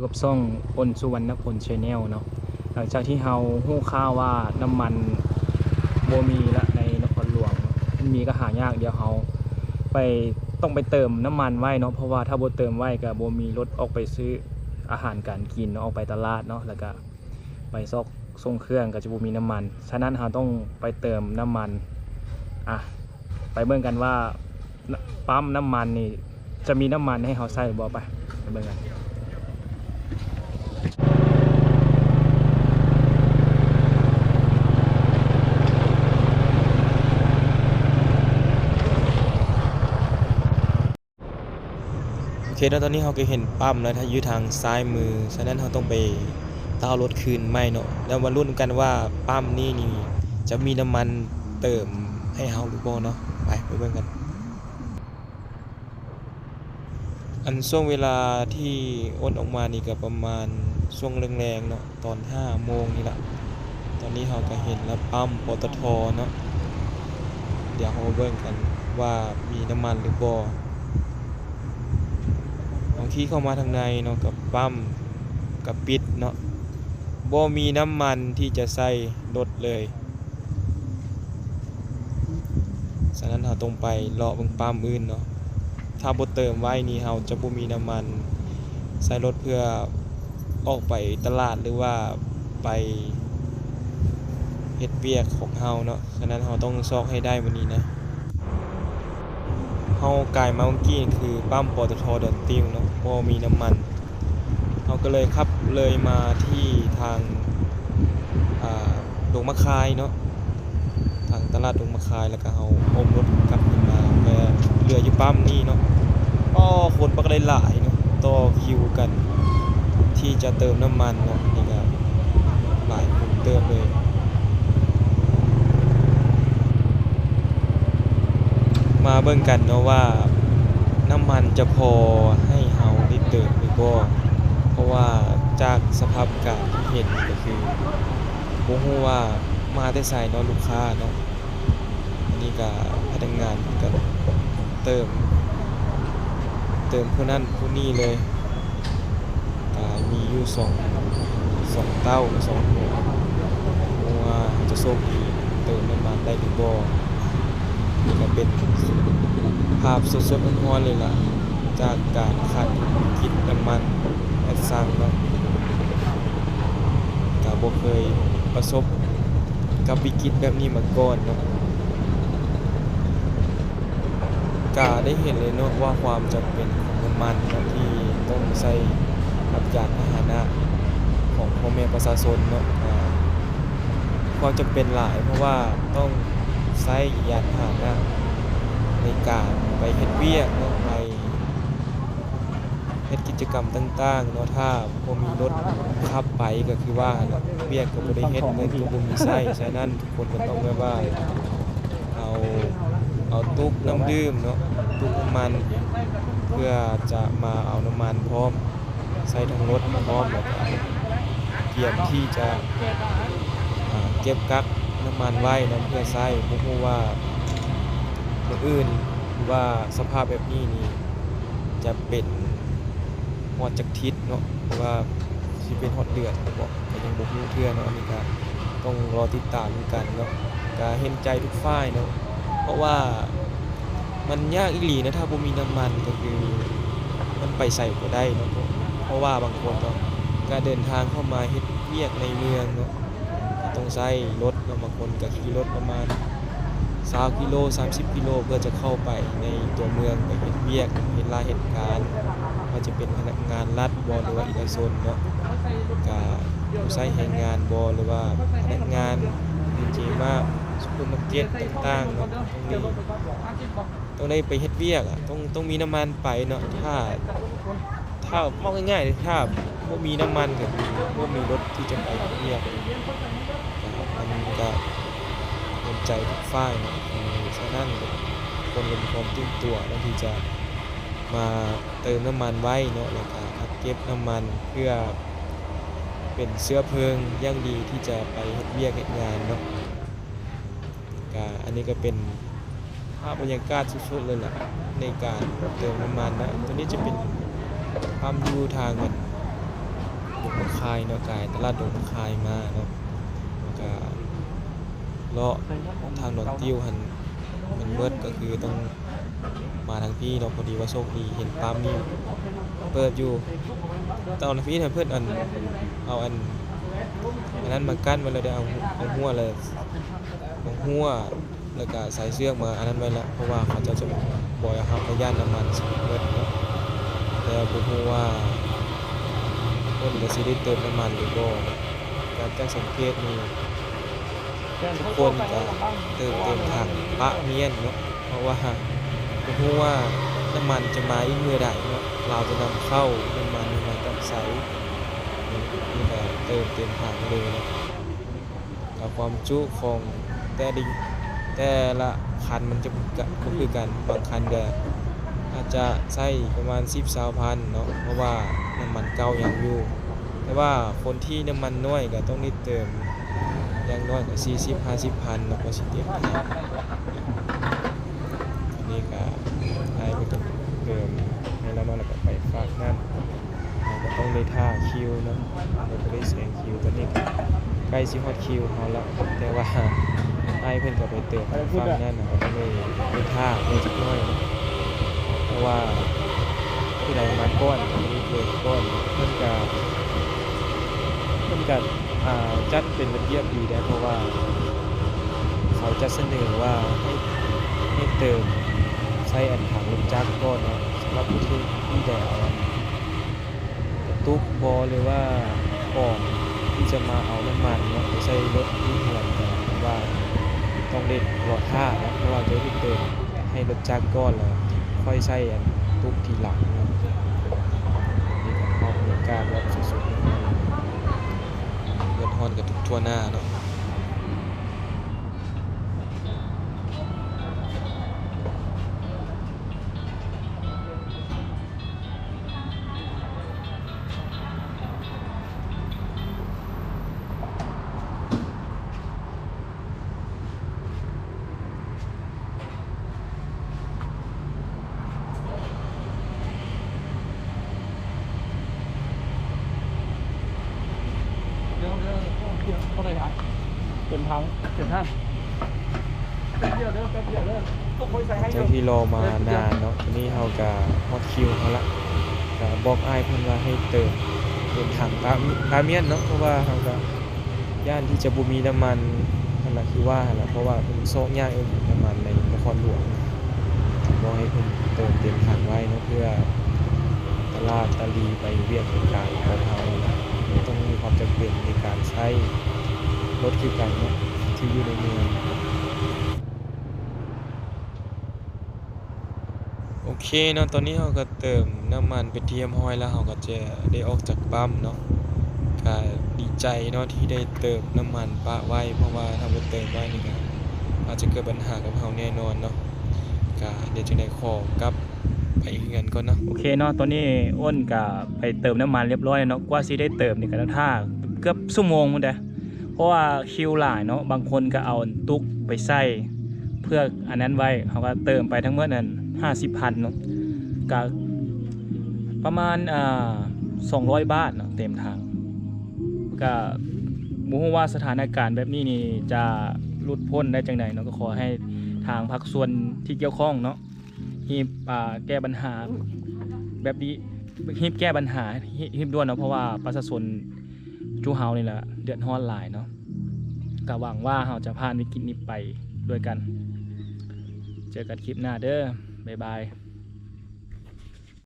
อยู่กับซ่องอนสุวรรณพลชแนลเนาะหลังจากที่เฮาฮู้ข่าวว่าน้ำมันโบมีละในนครหลวงมันมีก็หายากเดี๋ยวเฮาไปต้องไปเติมน้ำมันไว้เนาะเพราะว่าถ้าโบเติมไว้ก็บ่มีรถออกไปซื้ออาหารการกินเนาะออกไปตลาดเนาะแล้วก็ไปซอกส่งเครื่องก็จะโบมีน้ำมัน ฉะนั้นเฮาต้องไปเติมน้ำมันอะไปเบิ่งกันว่าปั๊มน้ำมันนี่จะมีน้ำมันให้เฮาใช้บ่ไปไปเบิ่งกัน เคแล้วตอนนี้เราก็เห็นปั๊มแล้วถ้าอยู่ทางซ้ายมือ ฉะนั้นเราต้องไปต้ารถคืนไม่เนาะแล้วมาลุ้นกันว่าปั๊มนี่นี่จะมีน้ำมันเติมให้เราหรือเปล่าเนาะไปไปเบิ่งกัน อันช่วงเวลาที่อ้นออกมานี่ก็ประมาณช่วงแรงๆเนาะตอน5โมงนี่แหละตอนนี้เราก็เห็นแล้วปั๊มปตทเนาะเดี๋ยวเรามาเบิ่งกันว่ามีน้ำมันหรือบ่ บางทีเข้ามาทางในเนาะกับปั๊มกับปิดเนาะบ่มีน้ำมันที่จะใส่รถเลยฉะนั้นเราต้องไปเลาะเบิ่งปั๊มอื่นเนาะถ้าบ่เติมไว้นี่เราจะบ่มีน้ำมันใส่รถเพื่อออกไปตลาดหรือว่าไปเฮ็ดเวียกของเฮาเนาะ ฉะนั้นเราต้องซอกให้ได้วันนี้นะเฮากายมาเมื่อกี้คือปั๊มปตทดอนติวเนาะ บ่มีน้ำมันเฮาก็เลยขับเลยมาที่ทางอ่าดงมะคายเนาะทางตลาดดงมะคายแล้วก็เฮาอมรถกลับขึ้นมาก็เหลืออยู่ปั๊มนี้เนาะก็คนปักหลายเนาะต่อคิวกัน ที่จะเติมน้ำมันเนาะนี่ก็หลายคนเติมเลยมาเบิ่งกันเนาะว่าน้ำมันจะพอให้ บ่เพราะว่าจากสภาพอากาศที่เห็นก็คือบ่ฮู้ว่ามาแต่ไสเนาะลูกค้าเนาะอันนี้ก็พนักงานก็เติม เติมผู้นั้นผู้นี้เลยก็มีอยู่สองสองเต้าสองหัวบ่ว่าจะโชคดีเติมน้ำมันได้หรือบ่นี่ก็เป็นภาพสดๆร้อนๆเลยล่ะ จากการขัดกินน้ำมันแอดซังเนาะก็บ่เคยประสบกับวิกฤตแบบนี้มาก่อนเนาะก็ได้เห็นเลยเนาะว่าความจำเป็นของน้ำมันนะที่ต้องใช้กับยานพาหนะของพ่อแม่ประชาชนเนาะความจำเป็นหลายเพราะว่าต้องใช้ยานพาหนะในการไปเฮ็ดเวียกเนาะไป เฮ็ดกิจกรรมต่างๆเนาะถ้าบ่มีรถขับไปก็คือว่าเวียกก็บ่ได้เฮ็ดเงินก็บ่มีใช้ฉะนั้นทุกคนก็ต้องแบบว่าเอาเอาตุ๊กน้ำดื่มเนาะตุ๊กน้ำมันเพื่อจะมาเอาน้ำมันพร้อมใส่ทั้งรถพร้อมแล้วก็เตรียมที่จะเก็บกักน้ำมันไว้เนาเพื่อใช้บ่ฮู้ว่าอื่นว่าสภาพแบบนี้นี่จะเป็น อดจักทิศเนาะหรือว่าสิเป็นฮอดเดือนก็บ่ก็ยังบ่ฮู้เทื่อเนาะอันนี้ก็ต้องรอติดตามกันเนาะก็เห็นใจทุกฝ่ายเนาะเพราะว่ามันยากอีหลีนะถ้าบ่มีน้ำมันก็คือมันไปใส่บ่ได้เนาะเพราะว่าบางคนเนาะการเดินทางเข้ามาเฮ็ดเวียกในเมืองเนาะต้องใช้รถเนาะบางคนก็ขี่รถประมาณ20กิโล30กิโลเพื่อจะเข้าไปในตัวเมืองไปเฮ็ดเวียกเฮ็ดราเหตุการณ์ ว่าจะเป็นพนักงานรัฐบ่หรือว่าเอกชนเนาะก็ผู้ใช้แรงงานบ่หรือว่าพนักงานดีเจมาซุปเปอร์มาร์เก็ตต่างๆเนาะต้องได้ต้องได้ไปเฮ็ดเวียกอะต้องต้องมีน้ำมันไปเนาะถ้าถ้ามองง่ายๆเลยถ้าบ่มีน้ำมันก็คือบ่มีรถที่จะไปเฮ็ดเวียกมันก็เห็นใจทุกฝ่ายนะฉะนั้นคนเป็นความตื่นตัวแล้วที่จะ มาเติมน้ำมันไว้เนาะแล้วก็พักเก็บน้ำมันเพื่อเป็นเสื้อเพลิงย่างดีที่จะไปเฮ็ดเวียกเฮ็ดงานเนาะก็อันนี้ก็เป็นภาพบรรยากาศสุดๆเลยล่ะในการเติมน้ำมันนะตัวนี้จะเป็นปั๊มยูทางมันคายเนาะกายตลาดดงคายมาเนาะก็เลาะทางดอนติ้วหันมันเบิดก็คือต้อง มาทางพี่เนาะพอดีว่าโชคดีเห็นปั๊มนี่เปิดอยู่ตอนพี่เนี่ยเพื่อนอันเอาอันอันนั้นมากั้นไว้เลยเดี๋ยวเอาเอาหัวเลยเอาหัวแล้วก็ใส่เสื้อกมาอันนั้นไว้ละเพราะว่าเขาจะจะบ่อยเอาไปย่านน้ำมันสเบิดแต่บ่ฮู้ว่าคนก็สิได้เติมน้ำมันหรือบ่การจังสังเกตนี่ทุกคนก็เติมเต็มถังปะเมียนเนาะเพราะว่า บ่ฮู้ว่าน้ำมันจะมาอีกเมื่อใดเนาะเราจะนำเข้าน้ำมันมาต้องใช้นี่ก็เติมเต็มถังเลยนาะกับความจุของแต่ดิแต่ละคันมันจะกะบ่คือกันบางคันก็อาจจะใช้ประมาณ 10 20พันเนาะเพราะว่าน้ำมันเก่ายังอยู่ แต่ว่าคนที่น้ำมันน้อยก็ต้องได้เติมอย่างน้อยก็40 50พันเนาะก็สิเต็มถังอันนี้ก็ให้ไป เติมให้แล้วเนาแล้วก็ไปฝากนั่นก็ต้องได้ท่าคิวนะเราก็ได้แซงคิวตอนนี้ใกล้สิฮอดคิวเขาแล้วแต่ว่าไอ้เพิ่นก็ไปเติมฝากนั่นน่ะก็ต้องได้ได้ท่าได้จักหน่อยเนะเพราะว่าผู้ใดมาก้อนก็มีเกิดก้อนเพิ่นก็มันก็จัดเป็นระเบียบดีได้เพราะว่า เขาจะเสนอว่าให้ให้เติม ใช้อันถังลมจักรก่อนนะสำหรับผู้ที่ที่จะเอากระตุกบอหรือว่าของที่จะมาเอาน้ำมันเนาะไปใช้รถที่เหือนกันว่าต้องเด็ดรอท่าเนาะเพราะว่าจะได้เติมให้รถจักรก่อนแล้วค่อยใช้อันตุกทีหลังนะนี่ก็ขอบริการแบบสุดๆเลยเงินฮอนกับทุกทั่วหน้าเนาะ เต็มทังเต็มทังแป๊บเดียวเด้อแป๊บเดียวเด้อต้องคอยใส่ให้เจ้าที่รอมานานเนาะทีนี้เขาก็ฮอตคิวเขาละก็บอกไอ้เพิ่นว่าให้เติมเติมถังปลาปลาเมียนเนาะเพราะว่าเขาก็ย่านที่จะบ่มีน้ำมันนั่นแหละคือว่าละเพราะว่าเพิ่นโซกยากเองน้ำมันในนครหลวงบอกให้เพิ่นเติมเต็มถังไว้เนาะเพื่อตลาดตะลีไปเวียกเป็นารของเขาต้องมีความจำเป็นในการใช้ รถคือกันเนาะที่อยู่ในเมืองโอเคเนาะตอนนี้เราก็เติมน้ำมันไปเทียมห้อยแล้วเราก็จะได้ออกจากปั๊มเนาะก็ดีใจเนาะที่ได้เติมน้ำมันปะไว้เพราะว่าถ้าบ่เติมไว้นี่ก็อาจจะเกิดปัญหากับเราแน่นอนเนาะก็เดี๋ยวจะได้ขอกับไปเฮือนก่อนเนาะโอเคเนาะตอนนี้อ้นกับไปเติมน้ำมันเรียบร้อยเนาะกว่าสิได้เติมนี่ก็ต้องท่าเกือบชั่วโมงมันเด้อ เพราะว่าคิวหลายเนาะบางคนก็เอาตุกไปใส่เพื่ออันนั้นไว้เขาก็เติมไปทั้งหมดนั้น50พันเนาะก็ประมาณอ่า200บาทเนาะเต็มทางก็บ่ฮู้ว่าสถานการณ์แบบนี้นี่จะหลุดพ้นได้จังไดเนาะก็ขอให้ทางภาคส่วนที่เกี่ยวข้องเนาะฮีบอ่าแก้ปัญหาแบบนี้ฮีบแก้ปัญหาฮีฮีบด่วนเนาะเพราะว่าประชาชน จูเฮานี่แหละเดือดฮ้อนหลายเนาะก็หวังว่าเฮาจะผ่านวิกฤตนี้ไปด้วยกัน เจอกันคลิปหน้าเด้อบ๊ายบาย